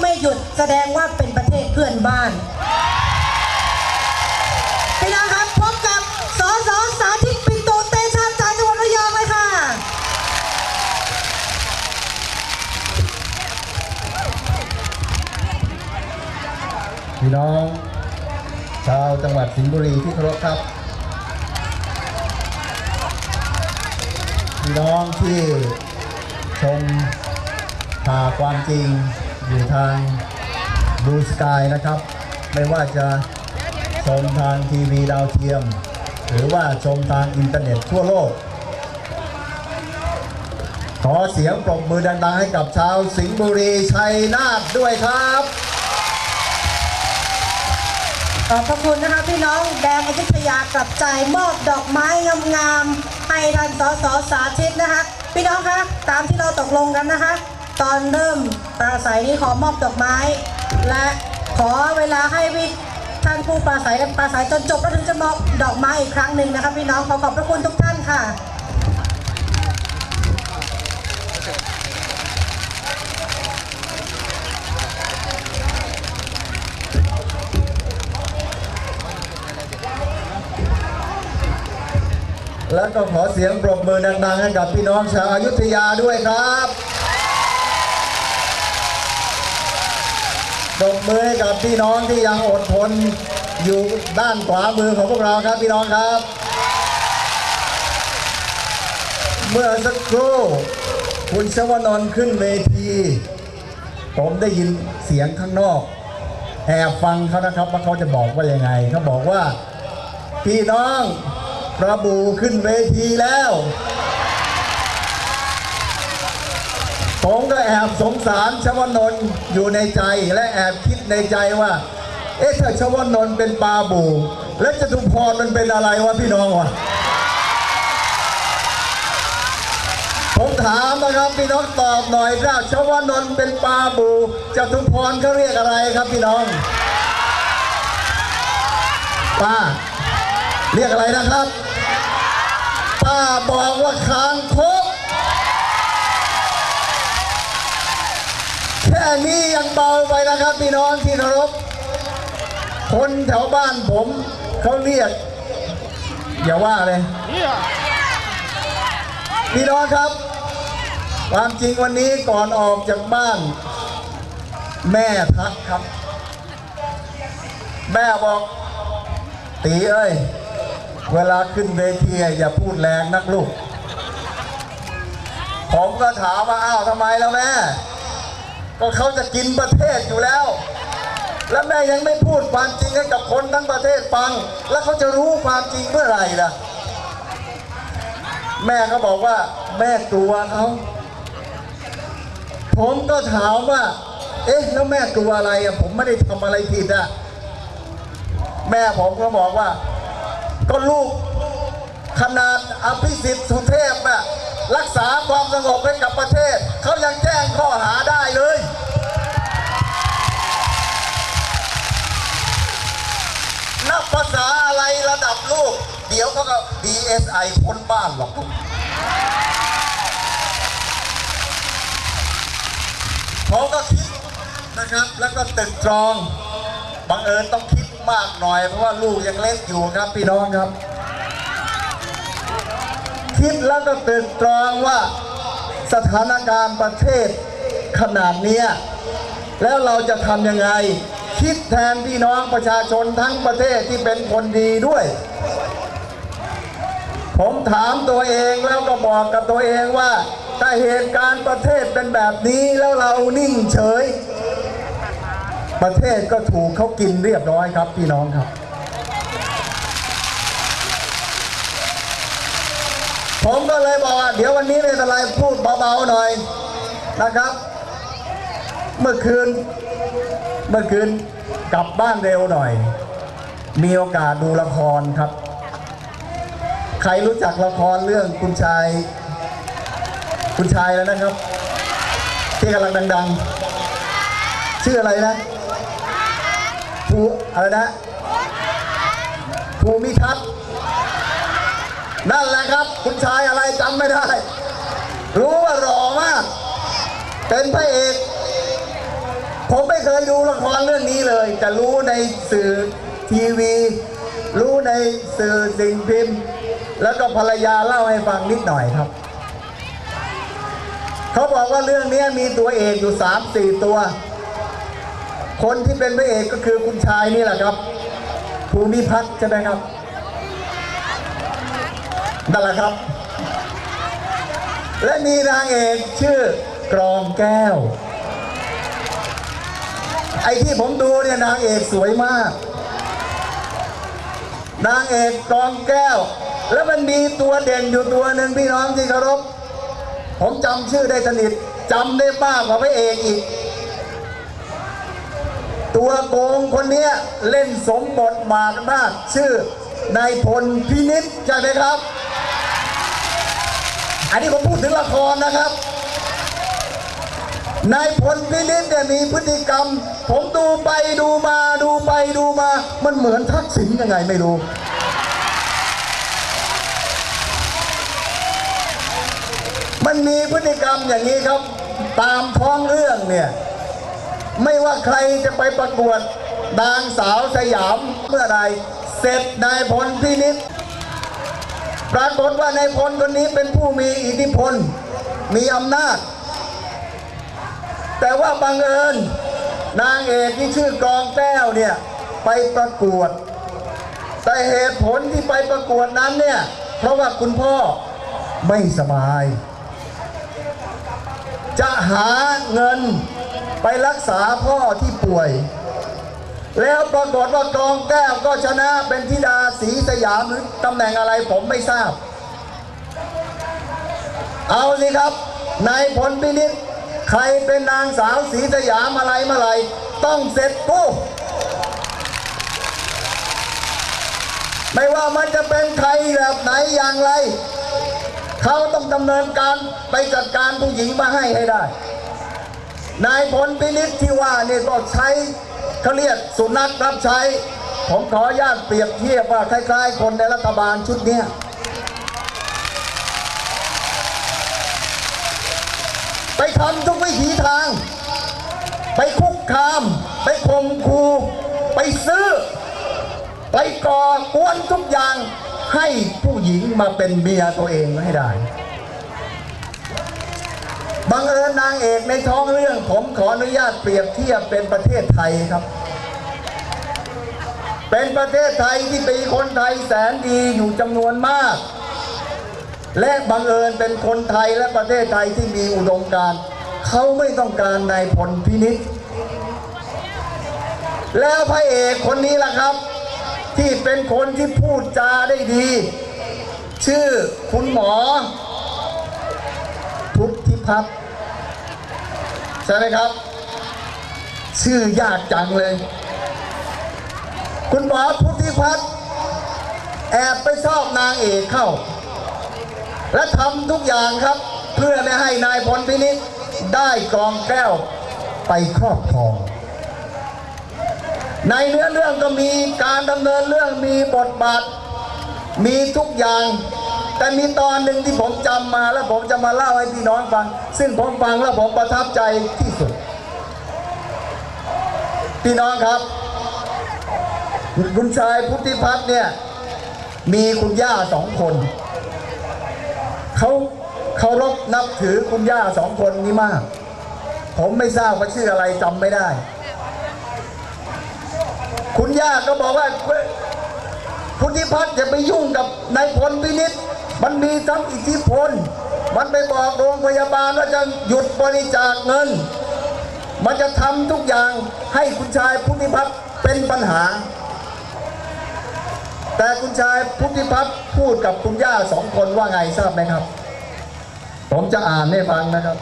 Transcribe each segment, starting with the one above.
ไม่หยุดแสดงว่าเป็นประเทศเพื่อนบ้านพี่น้องครับพบกับสสสาธิตปินโตเตชะจากจังหวัดระยองเลยค่ะ พี่น้อง ชาวจังหวัดสิงห์บุรีที่เคารพครับ พี่น้องที่ชมข่าวความจริง อยู่ทางดูสกายนะครับ ไม่ว่าจะชมทางทีวีดาวเทียม หรือว่าชมทางอินเทอร์เน็ตทั่วโลก ขอเสียงปรบมือดังๆให้กับชาวสิงห์บุรีชัยนาทด้วยครับขอบพระคุณนะคะพี่น้องแดงอยุธยากลับใจมอบดอกไม้งามๆให้ท่านสสสาธิตนะคะ พี่น้องคะตามที่เราตกลงกันนะคะ ตอนเริ่มปราศัยนี้ขอมอบดอกไม้ และขอเวลาให้วิท่านผู้ปราศัยปราศัยจนจบแล้วถึงจะมอบดอกไม้อีกครั้งหนึ่งนะคะพี่น้องขอขอบพระคุณทุกท่านค่ะแล้วก็ขอเสียงปรบมือดังๆให้กับพี่น้องชาวอายุทยาด้วยครับ ปรบมือให้กับพี่น้องที่ยังอดทนอยู่ด้านขวามือของพวกเราครับพี่น้องครับ เมื่อสักครู่คุณชวนนท์ขึ้นเวที ผมได้ยินเสียงข้างนอกแอบฟังเขานะครับว่าเขาจะบอกว่ายังไงเขาบอกว่า พี่น้องประบูขึ้นเวทีแล้ว ผมก็แอบสงสารชวนนท์อยู่ในใจและแอบคิดในใจว่า เอ๊ะถ้าชวนนท์เป็นปลาบู แล้วจตุพรมันเป็นอะไรวะพี่น้องวะผมถามนะครับพี่น้องตอบหน่อยถ้าชวนนท์เป็นปลาบูจตุพรเขาเรียกอะไรครับพี่น้องป้าเรียกอะไรนะครับ ป้าบอกว่าคางคก แค่นี้ยังเบาไปนะครับพี่น้องที่เคารพคนแถวบ้านผมเขาเรียกอย่าว่าเลยพี่น้องครับ ความจริงวันนี้ก่อนออกจากบ้าน แม่ทักครับ แม่บอกตีเอ้ย เวลาขึ้นเวทีอย่าพูดแรงนักลูก ผมก็ถามว่าอ้าวทำไมแล้วแม่ ก็เขาจะกินประเทศอยู่แล้ว แล้วแม่ยังไม่พูดความจริงให้กับคนทั้งประเทศฟัง แล้วเขาจะรู้ความจริงเมื่อไหร่ล่ะ แม่ก็บอกว่า แม่กลัวเขา ผมก็ถามว่า เอ๊ะ แล้วแม่กลัวอะไรอะ ผมไม่ได้ทำอะไรผิดอะ แม่ผมก็บอกว่า ก็ลูกขนาดอภิสิทธิ์สุเทพอะ รักษาความสงบให้กับประเทศ เขายังแจ้งข้อหาได้เลย นับภาษาอะไรระดับลูก เดี๋ยวเขาก็ DSI พ้นบ้านหรอกเขาก็คิดนะครับ แล้วก็ตึกตรอง บังเอิญต้องคิดมากหน่อย เพราะว่าลูกยังเล็กอยู่ครับพี่น้องครับ คิดแล้วก็ตึกตรองว่าสถานการณ์ประเทศขนาดเนี้ยแล้วเราจะทำยังไง คิดแทนพี่น้องประชาชนทั้งประเทศที่เป็นคนดีด้วย ผมถามตัวเองแล้วก็บอกกับตัวเองว่าถ้าเหตุการณ์ประเทศเป็นแบบนี้แล้วเรานิ่งเฉย ประเทศก็ถูกเขากินเรียบร้อยครับพี่น้องครับ ผมก็เลยบอกว่าเดี๋ยววันนี้ไม่เป็นไรพูดเบาๆหน่อยนะครับ เมื่อคืนเมื่อคืนกลับบ้านเร็วหน่อย มีโอกาสดูละครครับ ใครรู้จักละครเรื่องคุณชาย คุณชายแล้วนะครับ ที่กำลังดัง ๆ ชื่ออะไรนะภูอะไรนะภูมิทัศน์ นั่นแหละครับ คุณชายอะไรจำไม่ได้ รู้ว่าหล่อมาก เป็นพระเอก ผมไม่เคยดูละครเรื่องนี้เลยแต่รู้ในสื่อทีวี รู้ในสื่อสิ่งพิมพ์ แล้วก็ภรรยาเล่าให้ฟังนิดหน่อยครับ เขาบอกว่าเรื่องนี้มีตัวเอกอยู่สามสี่ตัว คนที่เป็นพระเอกก็คือคุณชายนี่แหละครับ ภูมิพัฒน์ใช่ไหมครับ นั่นแหละครับ และมีนางเอกชื่อกรองแก้ว ไอที่ผมดูเนี่ยนางเอกสวยมาก นางเอกกรองแก้ว แล้วมันมีตัวเด่นอยู่ตัวหนึ่งพี่น้องที่เคารพ ผมจำชื่อได้สนิทจำได้มากกว่าพระเอกอีก ตัวโกงคนเนี้ยเล่นสมบทบาทมากชื่อนายพลพินิษใช่ไหมครับ อันนี้ผมพูดถึงละครนะครับนายพลพินิษเนี่ยมีพฤติกรรม ผมดูไปดูมาดูไปดูมา มันเหมือนทักษิณยังไงไม่รู้ มันมีพฤติกรรมอย่างนี้ครับ ตามท้องเรื่องเนี่ย ไม่ว่าใครจะไปประกวดนางสาวสยามเมื่อใดเสร็จนายพลพินิษ ปรากฏว่านายพลคนนี้เป็นผู้มีอิทธิพล มีอำนาจ แต่ว่าบังเอิญ นางเอกที่ชื่อกองแก้วเนี่ย ไปประกวด แต่เหตุผลที่ไปประกวดนั้นเนี่ย เพราะว่าคุณพ่อไม่สบาย จะหาเงินไปรักษาพ่อที่ป่วย แล้วปรากฏว่ากองแก้วก็ชนะเป็นธิดาสีสยามหรือตำแหน่งอะไรผมไม่ทราบ เอาสิครับนายพลพินิษใครเป็นนางสาวสีสยามอะไรเมื่อไรต้องเสร็จปุ๊บไม่ว่ามันจะเป็นใครแบบไหนอย่างไร เขาต้องดำเนินการไปจัดการผู้หญิงมาให้ให้ได้ นายพลพินิษที่ว่านี่ก็ใช้ เขาเรียกสุนัขรับใช้ ผมขออนุญาตเปรียบเทียบว่าคล้าย ๆ คนในรัฐบาลชุดเนี้ยไปทำทุกวิถีทาง ไปคุกคาม ไปข่มคูไปซื้อ ไปก่อกวนทุกอย่างให้ผู้หญิงมาเป็นเมียตัวเองให้ได้ บังเอิญนางเอกในท้องเรื่อง ผมขออนุญาตเปรียบเทียบเป็นประเทศไทยครับ เป็นประเทศไทยที่มีคนไทยแสนดีอยู่จำนวนมาก และบังเอิญเป็นคนไทยและประเทศไทยที่มีอุดมการเขาไม่ต้องการนายพลพินิษแล้วพระเอกคนนี้ล่ะครับ ที่เป็นคนที่พูดจาได้ดี ชื่อคุณหมอพุท ธิพัฒน์ใช่ไหมครับ ชื่อยากจังเลย คุณหมอพุทธิพัฒน์แอบไปชอบนางเอกเข้า และทำทุกอย่างครับ เพื่อไม่ให้นายพลพินิษได้กองแก้วไปครอบครอง ในเนื้อเรื่องก็มีการดำเนินเรื่องมีบทบาทมีทุกอย่าง แต่มีตอนหนึ่งที่ผมจำมาแล้วผมจะมาเล่าให้พี่น้องฟัง ซึ่งผมฟังแล้วผมประทับใจที่สุด พี่น้องครับคุณชายพุทธิพัฒน์เนี่ย มีคุณย่าสองคนเขาเคารพนับถือคุณย่าสองคนนี้มาก ผมไม่ทราบว่าชื่ออะไรจำไม่ได้ คุณย่าก็บอกว่าพุทธิพัฒน์อย่าไปยุ่งกับนายพลพินิษ มันมีทั้งอิทธิพล มันไปบอกโรงพยาบาลว่าจะหยุดบริจาคเงิน มันจะทำทุกอย่างให้คุณชายพุทธิพัฒน์เป็นปัญหา แต่คุณชายพุทธิพัฒน์พูดกับคุณย่าสองคนว่าไงทราบไหมครับ ผมจะอ่านให้ฟังนะครับ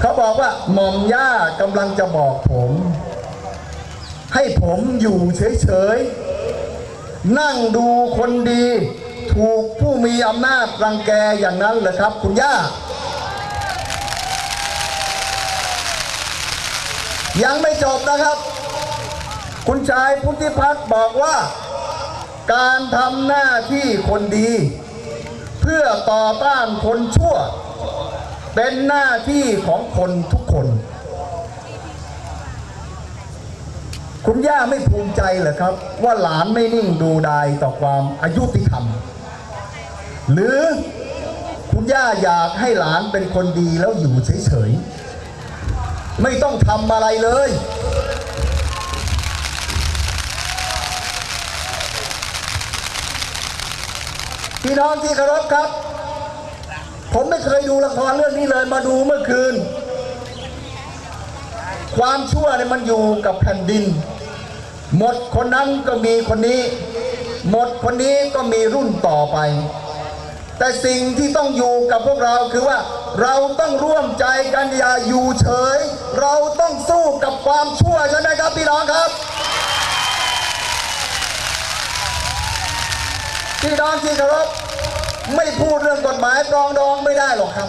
เขาบอกว่าหม่อมย่ากำลังจะบอกผม ให้ผมอยู่เฉยๆนั่งดูคนดี ถูกผู้มีอำนาจรังแกอย่างนั้นเหรอครับ คุณย่า ยังไม่จบนะครับ คุณชายพุทธิพัฒน์บอกว่า การทำหน้าที่คนดี เพื่อต่อต้านคนชั่ว เป็นหน้าที่ของคนทุกคน คุณย่าไม่ภูมิใจเหรอครับ ว่าหลานไม่นิ่งดูดายต่อความอายุติธรรม หรือคุณย่าอยากให้หลานเป็นคนดีแล้วอยู่เฉยๆ ไม่ต้องทำอะไรเลย พี่น้องที่เคารพครับ ผมไม่เคยดูละครเรื่องนี้เลยมาดูเมื่อคืน ความชั่วเนี่ยมันอยู่กับแผ่นดิน หมดคนนั้นก็มีคนนี้ หมดคนนี้ก็มีรุ่นต่อไป แต่สิ่งที่ต้องอยู่กับพวกเราคือว่าเราต้องร่วมใจกันอย่าอยู่เฉย เราต้องสู้กับความชั่วใช่ไหมครับพี่น้องครับ พี่น้องที่เคารพไม่พูดเรื่องกฎหมายปรองดองไม่ได้หรอกครับ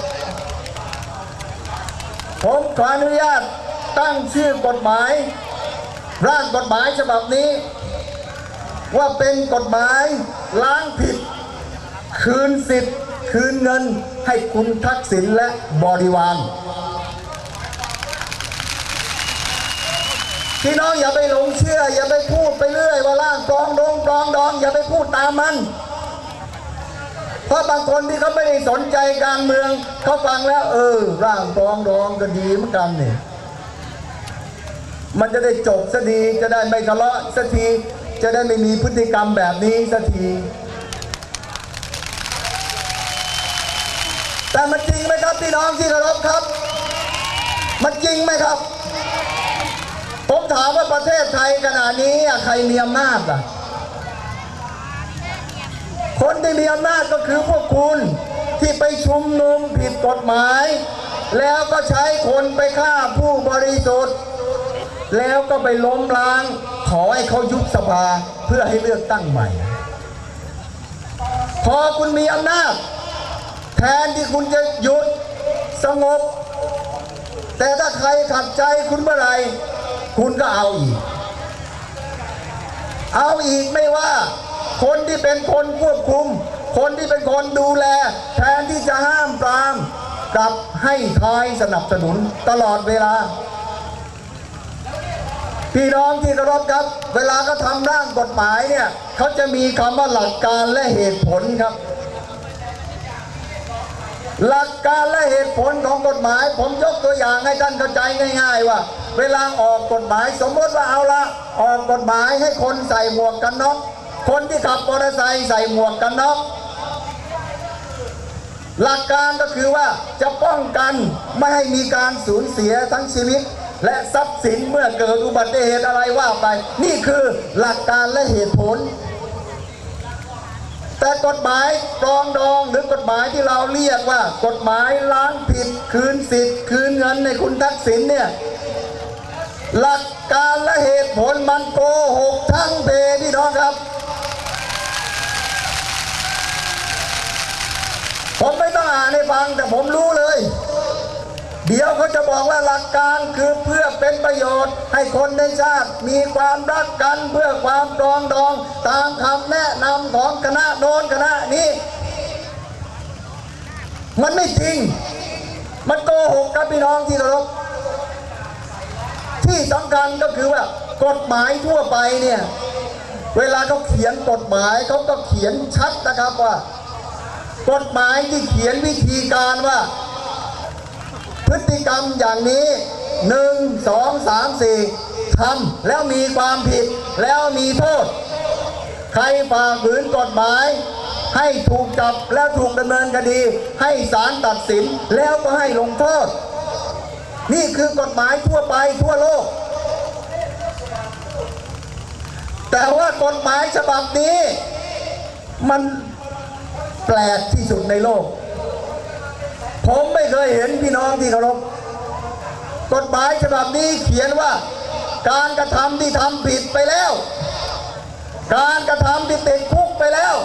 ผมขออนุญาตตั้งชื่อกฎหมาย ร่างกฎหมายฉบับนี้ ว่าเป็นกฎหมายล้างผิด คืนสิทธิ์คืนเงินให้คุณทักษิณและบริวารพี่น้องอย่าไปหลงเชื่อ อย่าไปพูดไปเรื่อยว่าร่างกรองดองกรองดอง อย่าไปพูดตามมัน เพราะบางคนที่เขาไม่ได้สนใจการเมืองเขาฟังแล้ว เออร่างกรองดองก็ดีเหมือนกันเนี่ยมันจะได้จบสักทีจะได้ไม่ทะเลาะสักทีจะได้ไม่มีพฤติกรรมแบบนี้สักที แต่มันจริงไหมครับพี่น้องที่เคารพครับ มันจริงไหมครับ ผมถามว่าประเทศไทยขณะนี้ใครมีอำนาจอะ คนที่มีอำนาจก็คือพวกคุณที่ไปชุมนุมผิดกฎหมาย แล้วก็ใช้คนไปฆ่าผู้บริสุทธิ์ แล้วก็ไปล้มล้าง ขอให้เขายุบสภาเพื่อให้เลือกตั้งใหม่ พอคุณมีอำนาจ แทนที่คุณจะหยุดสงบ แต่ถ้าใครขัดใจคุณเมื่อไหร่คุณก็เอาอีก เอาอีกไม่ว่า คนที่เป็นคนควบคุม คนที่เป็นคนดูแล แทนที่จะห้ามปรามกลับให้ทายสนับสนุนตลอดเวลา พี่น้องที่เคารพครับ เวลาเขาทำร่างกฎหมายเนี่ยเขาจะมีคำว่าหลักการและเหตุผลครับ หลักการและเหตุผลของกฎหมาย ผมยกตัวอย่างให้ท่านเข้าใจง่าย ๆ ว่า เวลาออกกฎหมายสมมติว่าเอาละออกกฎหมายให้คนใส่หมวกกันน็อกคนที่ขับมอเตอร์ไซค์ใส่หมวกกันน็อกหลักการก็คือว่าจะป้องกันไม่ให้มีการสูญเสียทั้งชีวิต และทรัพย์สินเมื่อเกิดอุบัติเหตุอะไรว่าไป นี่คือหลักการและเหตุผล แต่กฎหมายปรองดองหรือกฎหมายที่เราเรียกว่า กฎหมายล้างผิดคืนสิทธิ์คืนเงินในคุณทักษิณเนี่ยหลักการและเหตุผลมันโกหกทั้งเพพี่น้องครับ ผมไม่ต้องอ่านให้ฟังแต่ผมรู้เลย เดี๋ยวเขาจะบอกว่าหลักการคือเพื่อเป็นประโยชน์ ให้คนในชาติมีความรักกันเพื่อความปรองดอง ตามคำแนะนำของคณะโน้นคณะนี้ มันไม่จริง มันโกหกครับพี่น้องที่เคารพที่สำคัญก็คือว่ากฎหมายทั่วไปเนี่ย เวลาเขาเขียนกฎหมายเขาก็เขียนชัดนะครับว่า กฎหมายที่เขียนวิธีการว่า ติกรรมอย่างนี้หนึ่งสองสามสี่ทำแล้วมีความผิดแล้วมีโทษ ใครฝ่าฝืนกฎหมาย ให้ถูกจับแล้วถูกดำเนินคดี ให้ศาลตัดสินแล้วก็ให้ลงโทษ นี่คือกฎหมายทั่วไปทั่วโลก แต่ว่ากฎหมายฉบับนี้ มันแปลกที่สุดในโลก ผมไม่เคยเห็นพี่น้องที่เคารพกฎหมายฉบับนี้เขียนว่า การกระทำที่ทำผิดไปแล้ว การกระทำที่ติดคุกไปแล้ว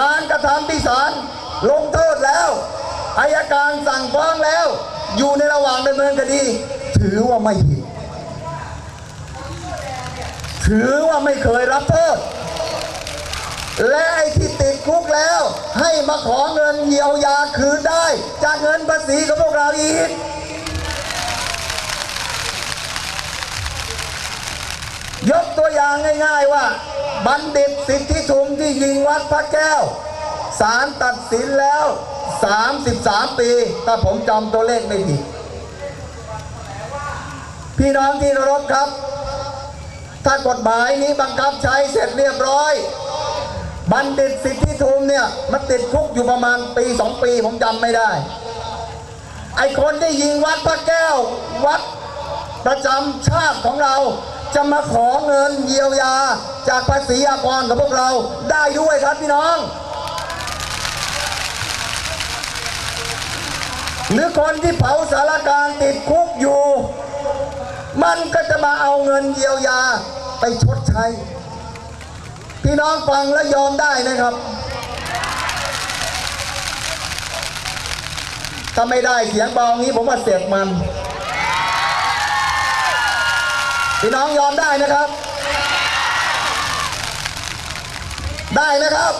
การกระทำที่ศาลลงโทษแล้วอายการสั่งฟ้องแล้ว อยู่ในระหว่างดำเนินคดี ถือว่าไม่ผิดถือว่าไม่เคยรับโทษ และไอ้ที่ติดคุกแล้ว ให้มาขอเงินเยียวยาคืนได้ จากเงินภาษีของพวกเราอีก ยกตัวอย่างง่ายๆว่า บัณฑิตสิทธิทุมที่ยิงวัดพระแก้วศาลตัดสินแล้ว 33 ปี ถ้าผมจำตัวเลขไม่ผิดพี่น้องที่เคารพครับ ถ้ากฎหมายนี้บังคับใช้เสร็จเรียบร้อย บัณฑิตสิทธิทุมเนี่ยมันติดคุกอยู่ประมาณปีสองปีผมจำไม่ได้ ไอคนที่ยิงวัดพระแก้ว วัดประจำชาติของเราจะมาขอเงินเยียวยาจากภาษีอากรของพวกเราได้ด้วยครับพี่น้อง หรือคนที่เผาสารกลารติดคุกอยู่ มันก็จะมาเอาเงินเยียวยาไปชดใช้ พี่น้องฟังแล้วยอมได้นะครับ ถ้าไม่ได้เสียงเบางี้ผมว่าเสียบมัน พี่น้องยอมได้นะครับ ได้นะครับ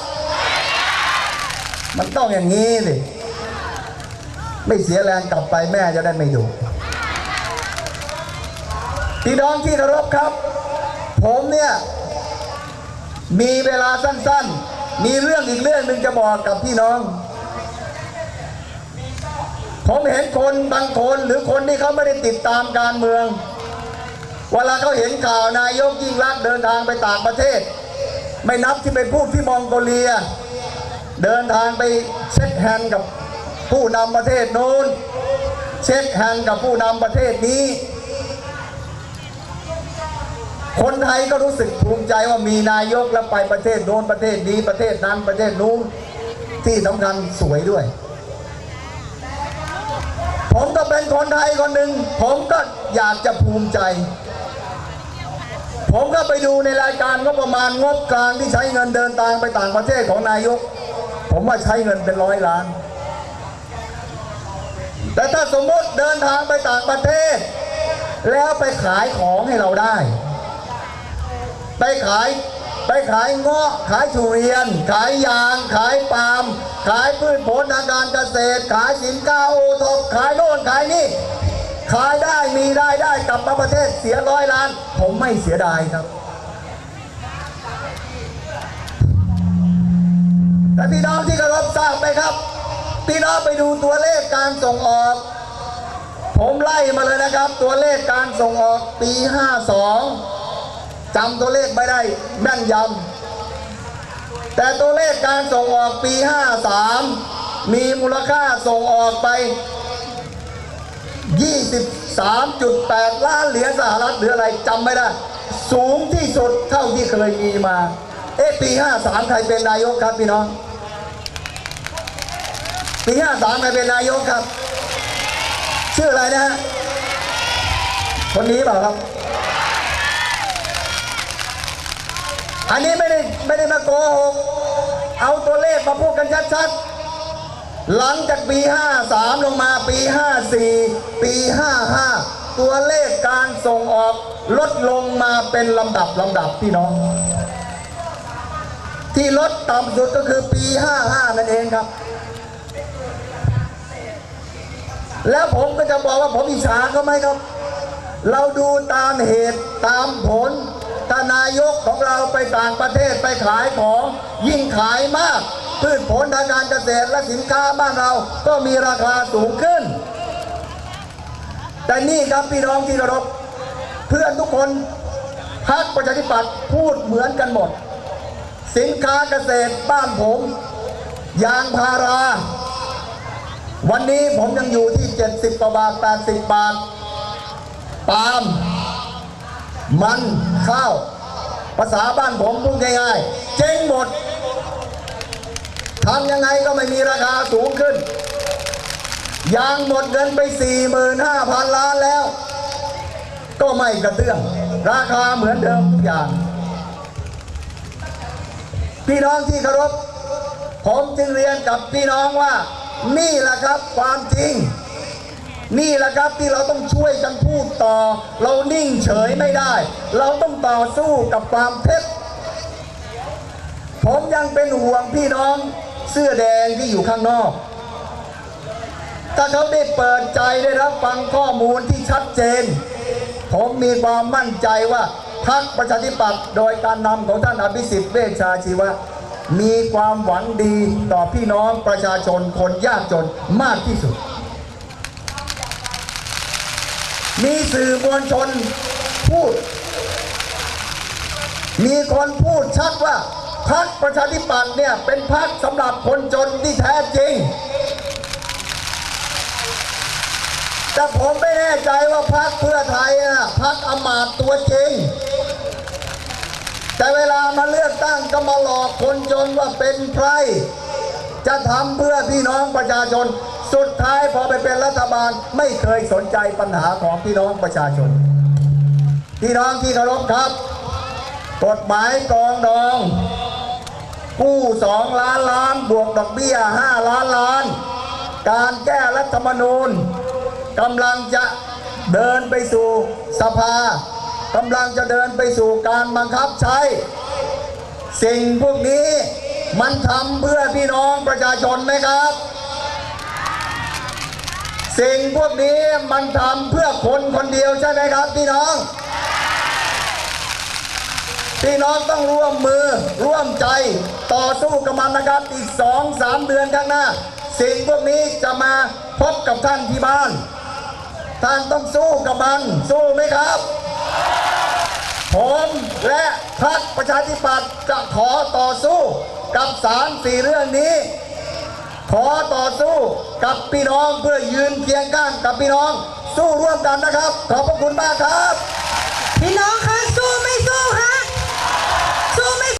มันต้องอย่างนี้สิไม่เสียแรงกลับไปแม่จะได้ไม่ดุพี่น้องที่เคารพครับ ผมเนี่ย มีเวลาสั้นๆ มีเรื่องอีกเรื่องหนึ่งจะบอกกับพี่น้อง ผมเห็นคนบางคนหรือคนที่เขาไม่ได้ติดตามการเมือง เวลาเขาเห็นข่าวนายกยิ่งรักษณ์เดินทางไปต่างประเทศ ไม่นับที่ไปพูดที่มองโกเลีย เดินทางไปเช็คแฮนด์กับผู้นำประเทศโน้น เช็คแฮนด์กับผู้นำประเทศนี้ คนไทยก็รู้สึกภูมิใจว่ามีนายกแล้วไปประเทศโน้นประเทศนี้ประเทศนั้นประเทศนู้นที่สำคัญสวยด้วย ผมก็เป็นคนไทยคนหนึ่งผมก็อยากจะภูมิใจ ผมก็ไปดูในรายการงบประมาณงบกลางที่ใช้เงินเดินทางไปต่างประเทศของนายก ผมว่าใช้เงินเป็นร้อยล้าน แต่ถ้าสมมติเดินทางไปต่างประเทศ แล้วไปขายของให้เราได้ ไปขายไปขายเงาะขายทุเรียน ขายยาง ขายปาล์มขายพืชผลทางการเกษตร ขายสินค้าโอท็อปขายโน่นขายนี่ขายได้มีรายได้กลับมาประเทศเสียร้อยล้าน ผมไม่เสียดายครับแต่พี่น้องที่เคารพทราบไหมครับ พี่น้องไปดูตัวเลขการส่งออก ผมไล่มาเลยนะครับ ตัวเลขการส่งออกปี 52 จำตัวเลขไม่ได้แม่นยำ แต่ตัวเลขการส่งออกปี 53 มีมูลค่าส่งออกไป 23.8 ล้านเหรียญสหรัฐหรืออะไรจำไม่ได้ สูงที่สุดเท่าที่เคยมีมา เอ๊ะปี 53 ใครเป็นนายกครับพี่น้อง ปี 53 ใครเป็นนายกครับ ชื่ออะไรนะฮะคนนี้เปล่าครับ อันนี้ไม่ได้ไม่ได้มาโกหกเอาตัวเลขมาพูดกันชัดๆ หลังจากปี 53 ลงมาปี 54 ปี 55 ตัวเลขการส่งออกลดลงมาเป็นลำดับลำดับพี่น้อง ที่ลดต่ำสุดก็คือปี 55 นั่นเองครับ แล้วผมก็จะบอกว่าผมอิจฉาเขาไหมครับ เราดูตามเหตุตามผล ถ้านายกของเราไปต่างประเทศไปขายของยิ่งขายมาก พืชผลทางการเกษตรและสินค้าบ้านเราก็มีราคาสูงขึ้น แต่นี่ครับพี่น้องที่เคารพเพื่อนทุกคนพรรคประชาธิปัตย์พูดเหมือนกันหมด สินค้าเกษตรบ้านผมยางพารา วันนี้ผมยังอยู่ที่ 70กว่าบาท 80 บาทปาล์มมัน ข้าว ภาษาบ้านผมพูดง่ายๆเจ๊งหมดทำยังไงก็ไม่มีราคาสูงขึ้น ยางหมดเงินไป 45,000 ล้านแล้ว ก็ไม่กระเตื้อง ราคาเหมือนเดิมทุกอย่าง พี่น้องที่เคารพ ผมจึงเรียนกับพี่น้องว่า นี่แหละครับความจริง นี่แหละครับที่เราต้องช่วยกันพูดต่อ เรานิ่งเฉยไม่ได้ เราต้องต่อสู้กับความเท็จผมยังเป็นห่วงพี่น้องเสื้อแดงที่อยู่ข้างนอก ถ้าเขาได้เปิดใจได้รับฟังข้อมูลที่ชัดเจน ผมมีความมั่นใจว่าพรรคประชาธิปัตย์โดยการนำของท่านอภิสิทธิ์เวชชาชีวะ มีความหวังดีต่อพี่น้องประชาชนคนยากจนมากที่สุด มีสื่อมวลชนพูด มีคนพูดชัดว่าพรรคประชาธิปัตย์เนี่ยเป็นพรรคสำหรับคนจนที่แท้จริง แต่ผมไม่แน่ใจว่าพรรคเพื่อไทยนะพรรคอมาตตัวจริง แต่เวลามาเลือกตั้งก็มาหลอกคนจนว่าเป็นใครจะทำเพื่อพี่น้องประชาชน สุดท้ายพอไปเป็นรัฐบาลไม่เคยสนใจปัญหาของพี่น้องประชาชน พี่น้องที่เคารพครับ กฎหมายกองดอง กู้สองล้านล้านบวกดอกเบี้ยห้าล้านล้าน การแก้รัฐธรรมนูญกำลังจะเดินไปสู่สภากำลังจะเดินไปสู่การบังคับใช้ สิ่งพวกนี้มันทำเพื่อพี่น้องประชาชนไหมครับ สิ่งพวกนี้มันทำเพื่อคนคนเดียวใช่ไหมครับพี่น้อง พี่น้องต้องร่วมมือร่วมใจต่อสู้กับมันนะครับ อีกสองสามเดือนข้างหน้า สิ่งพวกนี้จะมาพบกับท่านที่บ้าน ท่านต้องสู้กับมัน สู้ไหมครับ ผมและพรรคประชาธิปัตย์จะขอต่อสู้กับสามสี่เรื่องนี้ ขอต่อสู้กับพี่น้องเพื่อยืนเคียงข้างกับพี่น้อง สู้ร่วมกันนะครับ ขอบพระคุณมากครับ พี่น้องคะสู้ไม่สู้